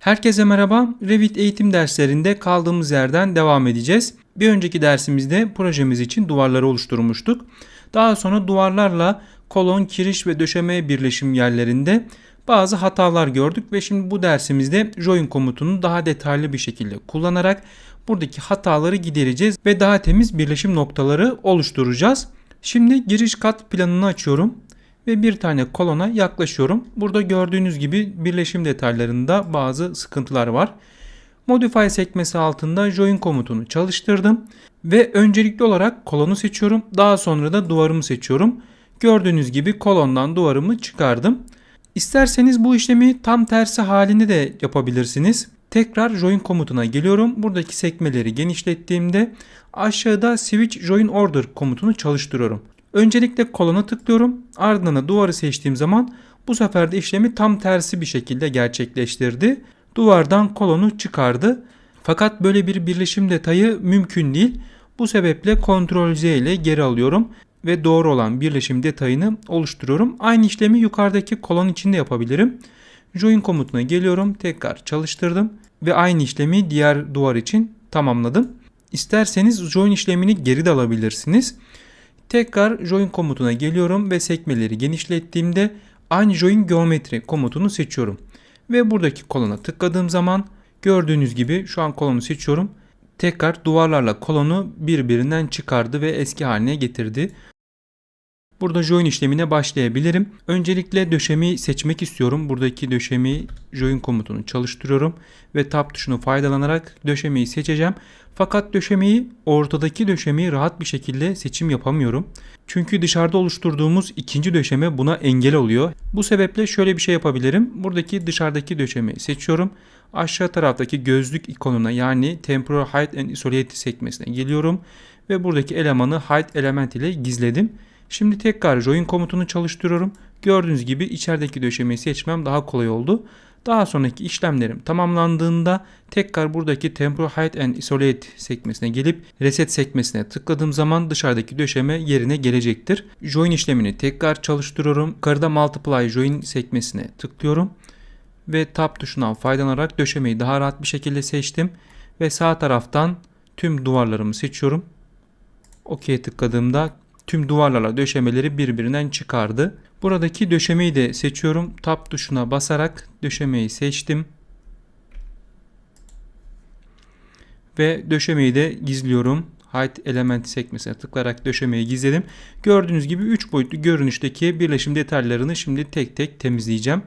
Herkese merhaba. Revit eğitim derslerinde kaldığımız yerden devam edeceğiz. Bir önceki dersimizde projemiz için duvarları oluşturmuştuk. Daha sonra duvarlarla kolon, kiriş ve döşeme birleşim yerlerinde bazı hatalar gördük ve şimdi bu dersimizde join komutunu daha detaylı bir şekilde kullanarak buradaki hataları gidereceğiz ve daha temiz birleşim noktaları oluşturacağız. Şimdi giriş kat planını açıyorum ve bir tane kolona yaklaşıyorum. Burada gördüğünüz gibi birleşim detaylarında bazı sıkıntılar var. Modify sekmesi altında join komutunu çalıştırdım ve öncelikli olarak kolonu seçiyorum. Daha sonra da duvarımı seçiyorum. Gördüğünüz gibi kolondan duvarımı çıkardım. İsterseniz bu işlemi tam tersi halinde de yapabilirsiniz. Tekrar join komutuna geliyorum. Buradaki sekmeleri genişlettiğimde aşağıda switch join order komutunu çalıştırıyorum. Öncelikle kolona tıklıyorum. Ardından da duvarı seçtiğim zaman bu sefer de işlemi tam tersi bir şekilde gerçekleştirdi. Duvardan kolonu çıkardı. Fakat böyle bir birleşim detayı mümkün değil. Bu sebeple Ctrl Z ile geri alıyorum ve doğru olan birleşim detayını oluşturuyorum. Aynı işlemi yukarıdaki kolon içinde yapabilirim. Join komutuna geliyorum. Tekrar çalıştırdım ve aynı işlemi diğer duvar için tamamladım. İsterseniz join işlemini geri de alabilirsiniz. Tekrar join komutuna geliyorum ve sekmeleri genişlettiğimde aynı join geometri komutunu seçiyorum. Ve buradaki kolona tıkladığım zaman gördüğünüz gibi şu an kolonu seçiyorum. Tekrar duvarlarla kolonu birbirinden çıkardı ve eski haline getirdi. Burada join işlemine başlayabilirim. Öncelikle döşemeyi seçmek istiyorum. Buradaki döşemeyi join komutunu çalıştırıyorum ve tab tuşunu faydalanarak döşemeyi seçeceğim. Fakat döşemeyi ortadaki döşemeyi rahat bir şekilde seçim yapamıyorum. Çünkü dışarıda oluşturduğumuz ikinci döşeme buna engel oluyor. Bu sebeple şöyle bir şey yapabilirim. Buradaki dışarıdaki döşemeyi seçiyorum. Aşağı taraftaki gözlük ikonuna yani Temporal Height and Isolate sekmesine geliyorum. Ve buradaki elemanı Height element ile gizledim. Şimdi tekrar join komutunu çalıştırıyorum. Gördüğünüz gibi içerideki döşemeyi seçmem daha kolay oldu. Daha sonraki işlemlerim tamamlandığında tekrar buradaki Temporal Height and Isolate sekmesine gelip Reset sekmesine tıkladığım zaman dışarıdaki döşeme yerine gelecektir. Join işlemini tekrar çalıştırıyorum. Yukarıda Multiply Join sekmesine tıklıyorum. Ve Tab tuşundan faydalanarak döşemeyi daha rahat bir şekilde seçtim. Ve sağ taraftan tüm duvarlarımı seçiyorum. OK'ye tıkladığımda tüm duvarlarla döşemeleri birbirinden çıkardı. Buradaki döşemeyi de seçiyorum. Tab tuşuna basarak döşemeyi seçtim. Ve döşemeyi de gizliyorum. Height element sekmesine tıklayarak döşemeyi gizledim. Gördüğünüz gibi 3 boyutlu görünüşteki birleşim detaylarını şimdi tek tek temizleyeceğim.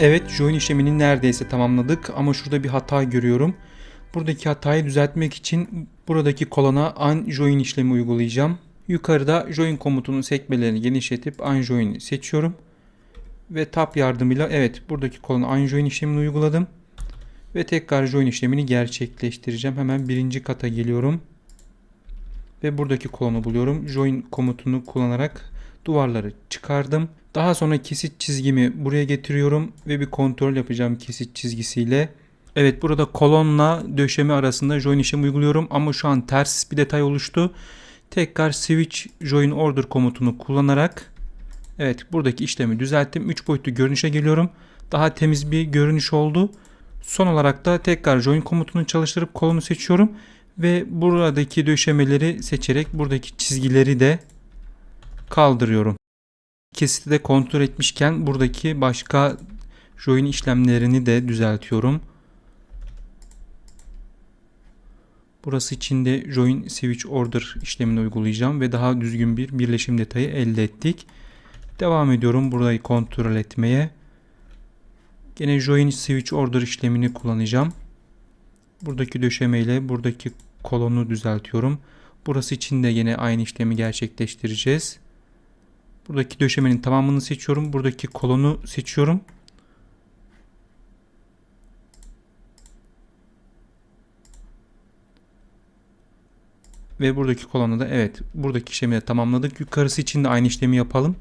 Evet join işlemini neredeyse tamamladık ama şurada bir hata görüyorum. Buradaki hatayı düzeltmek için buradaki kolona unjoin işlemi uygulayacağım. Yukarıda join komutunun sekmelerini genişletip unjoin'i seçiyorum. Ve tab yardımıyla evet buradaki kolona unjoin işlemini uyguladım. Ve tekrar join işlemini gerçekleştireceğim. Hemen birinci kata geliyorum. Ve buradaki kolonu buluyorum. Join komutunu kullanarak duvarları çıkardım. Daha sonra kesit çizgimi buraya getiriyorum ve bir kontrol yapacağım kesit çizgisiyle. Evet burada kolonla döşeme arasında join işlemi uyguluyorum ama şu an ters bir detay oluştu. Tekrar switch join order komutunu kullanarak evet buradaki işlemi düzelttim. 3 boyutlu görünüşe geliyorum. Daha temiz bir görünüş oldu. Son olarak da tekrar join komutunu çalıştırıp kolonu seçiyorum ve buradaki döşemeleri seçerek buradaki çizgileri de kaldırıyorum. Kesiti de kontrol etmişken buradaki başka join işlemlerini de düzeltiyorum. Burası için de join switch order işlemini uygulayacağım ve daha düzgün bir birleşim detayı elde ettik. Devam ediyorum burayı kontrol etmeye. Gene join switch order işlemini kullanacağım. Buradaki döşemeyle buradaki kolonu düzeltiyorum. Burası için de yine aynı işlemi gerçekleştireceğiz. Buradaki döşemenin tamamını seçiyorum. Buradaki kolonu seçiyorum. Ve buradaki kolonu da evet buradaki işlemi de tamamladık. Yukarısı için de aynı işlemi yapalım.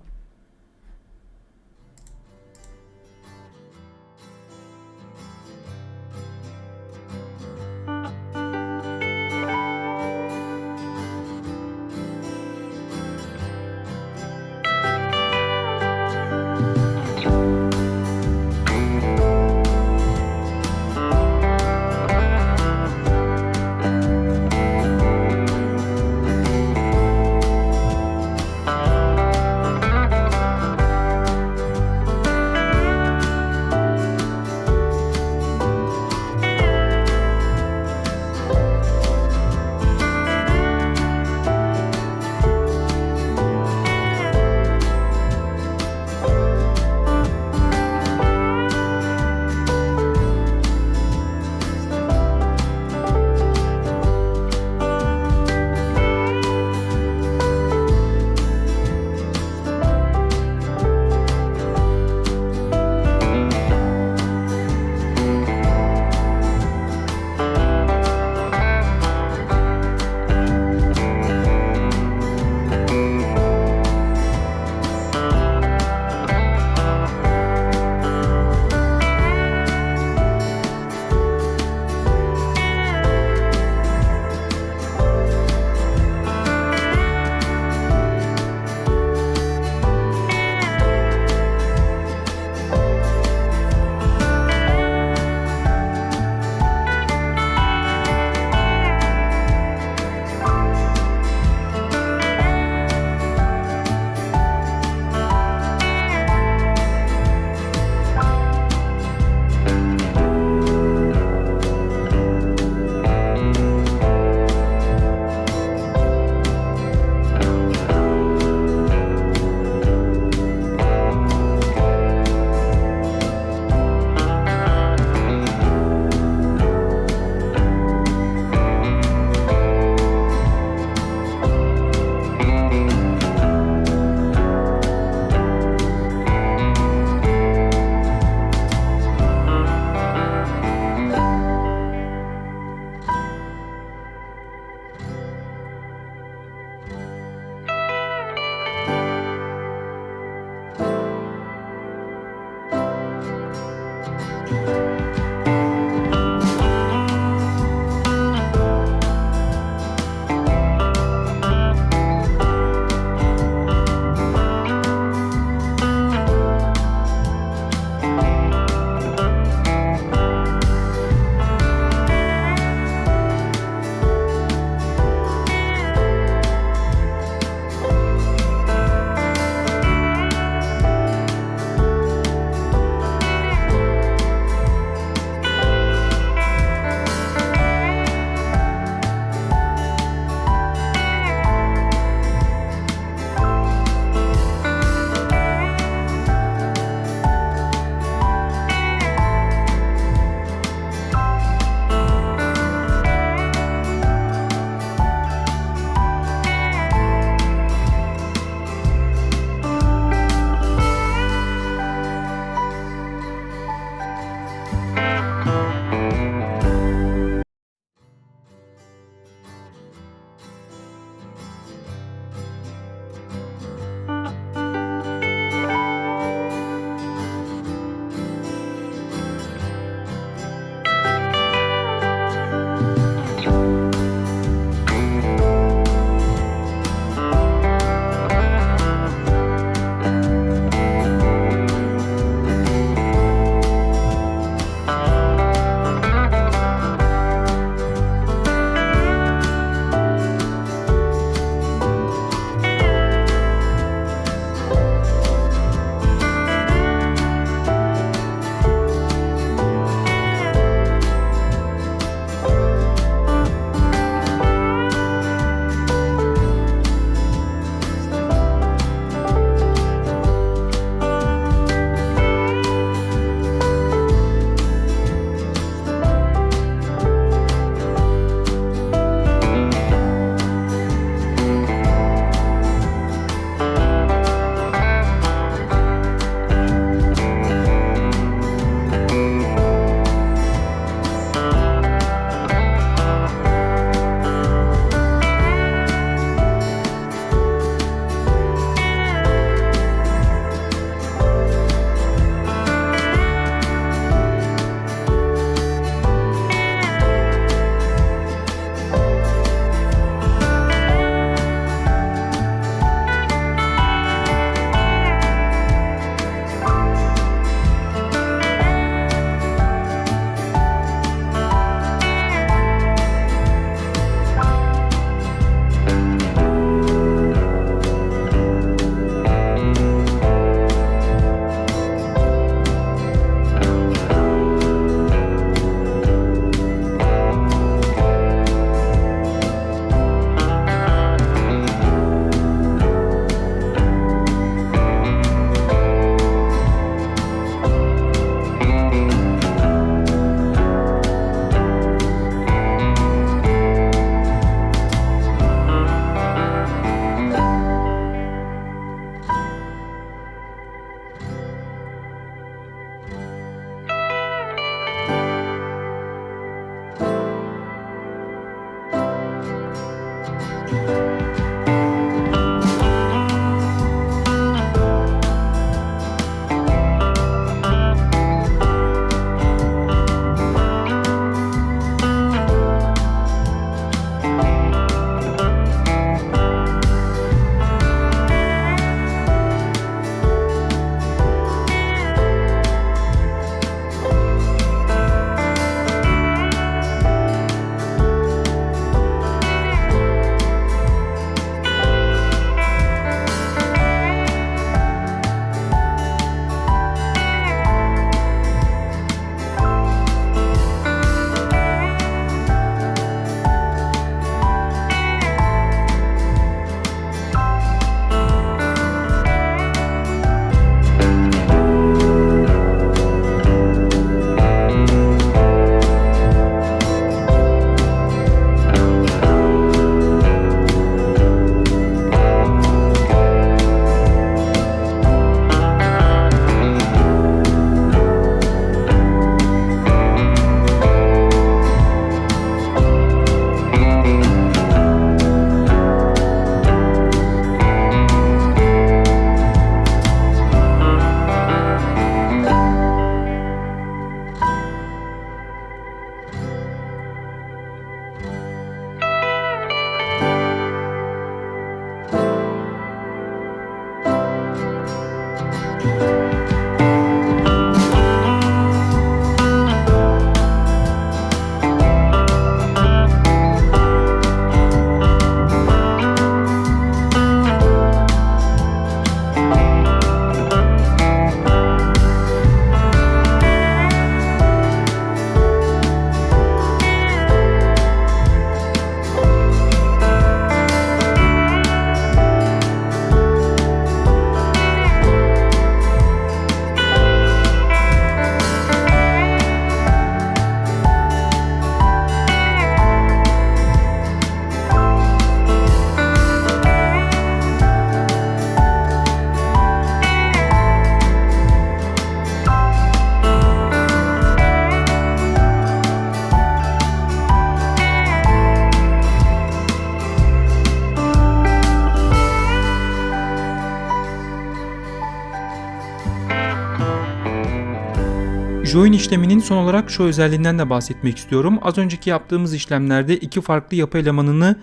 Join işleminin son olarak şu özelliğinden de bahsetmek istiyorum. Az önceki yaptığımız işlemlerde iki farklı yapı elemanını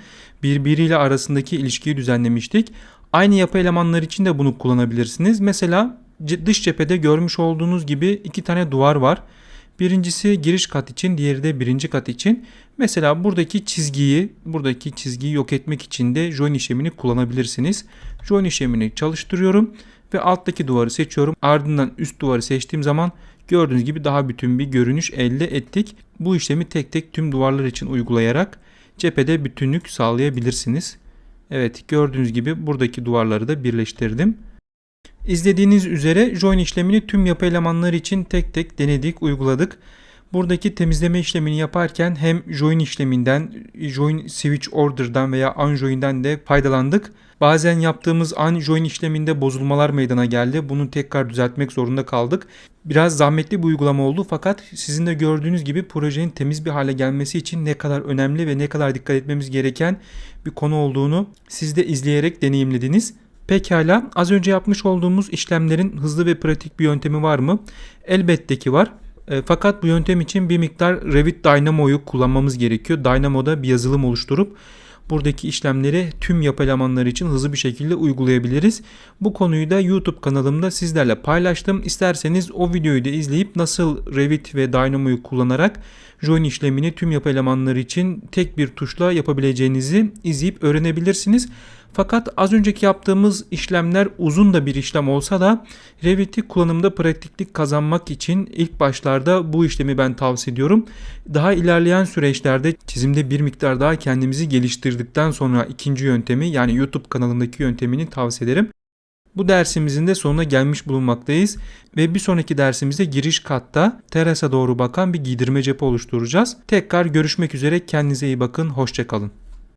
birbiriyle arasındaki ilişkiyi düzenlemiştik. Aynı yapı elemanları için de bunu kullanabilirsiniz. Mesela dış cephede görmüş olduğunuz gibi iki tane duvar var. Birincisi giriş kat için, diğeri de birinci kat için. Mesela buradaki çizgiyi, buradaki çizgiyi yok etmek için de join işlemini kullanabilirsiniz. Join işlemini çalıştırıyorum ve alttaki duvarı seçiyorum. Ardından üst duvarı seçtiğim zaman gördüğünüz gibi daha bütün bir görünüş elde ettik. Bu işlemi tek tek tüm duvarlar için uygulayarak cephede bütünlük sağlayabilirsiniz. Evet gördüğünüz gibi buradaki duvarları da birleştirdim. İzlediğiniz üzere join işlemini tüm yapı elemanları için tek tek denedik, uyguladık. Buradaki temizleme işlemini yaparken hem join işleminden, join switch order'dan veya unjoin'den de faydalandık. Bazen yaptığımız unjoin işleminde bozulmalar meydana geldi. Bunu tekrar düzeltmek zorunda kaldık. Biraz zahmetli bir uygulama oldu fakat sizin de gördüğünüz gibi projenin temiz bir hale gelmesi için ne kadar önemli ve ne kadar dikkat etmemiz gereken bir konu olduğunu siz de izleyerek deneyimlediniz. Pekala az önce yapmış olduğumuz işlemlerin hızlı ve pratik bir yöntemi var mı? Elbette ki var. E, fakat bu yöntem için bir miktar Revit Dynamo'yu kullanmamız gerekiyor. Dynamo'da bir yazılım oluşturup buradaki işlemleri tüm yapı elemanları için hızlı bir şekilde uygulayabiliriz. Bu konuyu da YouTube kanalımda sizlerle paylaştım. İsterseniz o videoyu da izleyip nasıl Revit ve Dynamo'yu kullanarak join işlemini tüm yapı elemanları için tek bir tuşla yapabileceğinizi izleyip öğrenebilirsiniz. Fakat az önceki yaptığımız işlemler uzun da bir işlem olsa da Revit'i kullanımda pratiklik kazanmak için ilk başlarda bu işlemi ben tavsiye ediyorum. Daha ilerleyen süreçlerde çizimde bir miktar daha kendimizi geliştirdikten sonra ikinci yöntemi yani YouTube kanalındaki yöntemini tavsiye ederim. Bu dersimizin de sonuna gelmiş bulunmaktayız ve bir sonraki dersimizde giriş katta terasa doğru bakan bir giydirme cephe oluşturacağız. Tekrar görüşmek üzere kendinize iyi bakın hoşçakalın.